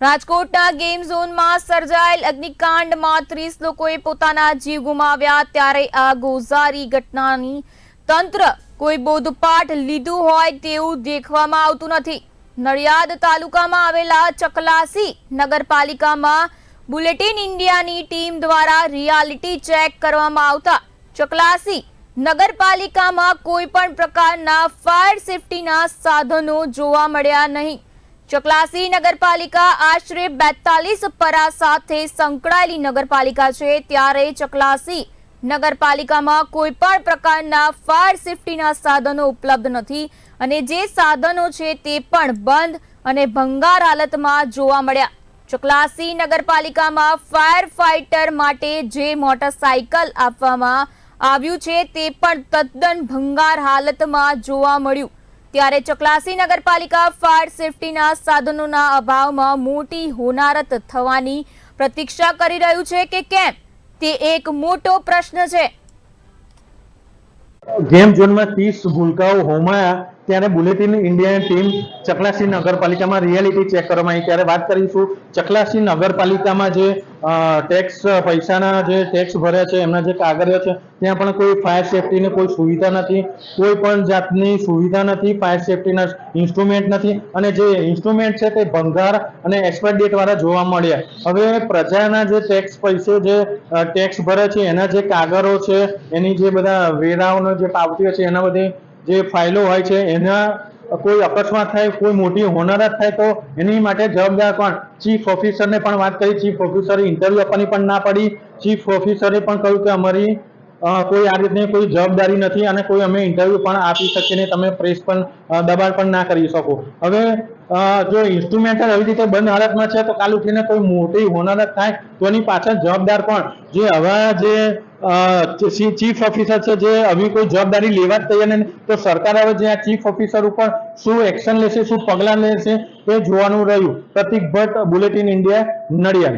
રાજકોટના ગેમ ઝોનમાં સર્જાયેલ અગ્નિકાંડમાં ત્રીસ લોકોએ પોતાના જીવ ગુમાવ્યા. ત્યારે આ ગોઝારી ઘટનાની તંત્ર કોઈ બોધપાઠ લીધું હોય તેવું દેખવામાં આવતું નથી. નડિયાદ તાલુકામાં આવેલા ચકલાસી નગરપાલિકામાં બુલેટિન ઇન્ડિયાની ટીમ દ્વારા રિયાલિટી ચેક કરવામાં આવતા. ચકલાસી નગરપાલિકામાં કોઈ પણ પ્રકારના ફાયર સેફટીના સાધનો જોવા મળ્યા નહીં. ચકલાસી નગરપાલિકા આશરે બેતાલીસ પરા સાથે સંકળાયેલી નગરપાલિકા છે. ત્યારે ચકલાસી નગરપાલિકામાં કોઈ પણ પ્રકારના ફાયર સેફટીના સાધનો ઉપલબ્ધ નથી અને જે સાધનો છે તે પણ બંધ અને ભંગાર હાલતમાં જોવા મળ્યા. ચકલાસી નગરપાલિકામાં ફાયર ફાઇટર માટે જે મોટરસાયકલ આપવામાં આવ્યું છે તે પણ તદ્દન ભંગાર હાલતમાં જોવા મળ્યું. ત્યારે ચકલાસી નગરપાલિકા ફાયર સેફટીના સાધનોના અભાવમાં મોટી હોનારત થવાની પ્રતીક્ષા કરી રહ્યું છે કે કેમ? તે એક મોટો પ્રશ્ન છે. ગેમ ઝોનમાં ત્રીસ ભૂલકાઓ હોમાયા, ત્યારે બુલેટિન ઇન્ડિયાની ટીમ ચકલાસી નગરપાલિકામાં રિયાલિટી ચેક કરવામાં આવી. ત્યારે વાત કરીશું ચકલાસી નગરપાલિકામાં જે ટેક્સ પૈસાના જે ટેક્સ ભર્યા છે, એમના જે કાગળિયા છે, ત્યાં પણ કોઈ ફાયર સેફટીની કોઈ સુવિધા નથી. કોઈ પણ જાતની સુવિધા નથી ફાયર સેફટીના ઇન્સ્ટ્રુમેન્ટ નથી. અને જે ઇન્સ્ટ્રુમેન્ટ છે તે ભંગાર અને એક્સપાયર ડેટ વાળા જોવા મળ્યા. હવે પ્રજાના જે ટેક્સ પૈસે જે ટેક્સ ભરે છે, એના જે કાગળો છે, એની જે બધા વેરાઓનો જે પાવતીઓ છે, એના બધી જે ફાઇલો હોય છે, એના કોઈ અકસ્માત થાય, કોઈ મોટી હોનારત થાય તો એની માટે જવાબદાર કોણ? ચીફ ઓફિસરને પણ વાત કરી. ચીફ ઓફિસરે ઇન્ટરવ્યુ આપવાની પણ ના પડી. ચીફ ઓફિસરે પણ કહ્યું કે અમારી કોઈ આ રીતની કોઈ જવાબદારી નથી અને કોઈ અમે ઇન્ટરવ્યુ પણ આપી શકીએ તમે પ્રેસ પણ દબાણ પણ ના કરી શકો. હવે જો ઇન્સ્ટ્રુમેન્ટલ આવી રીતે બંધ હાલતમાં છે તો કાલ ઉઠીને કોઈ મોટી હોનારત થાય તો એની પાછળ જવાબદાર પણ જે હવે જે ચીફ ઓફિસર છે જે હવે કોઈ જવાબદારી લેવા જ તૈયાર નથી તો સરકાર હવે જે આ ચીફ ઓફિસર ઉપર શું એક્શન લેશે, શું પગલાં લેશે તે જોવાનું રહ્યું. Pratik Bhatt bulletin India Nadiad.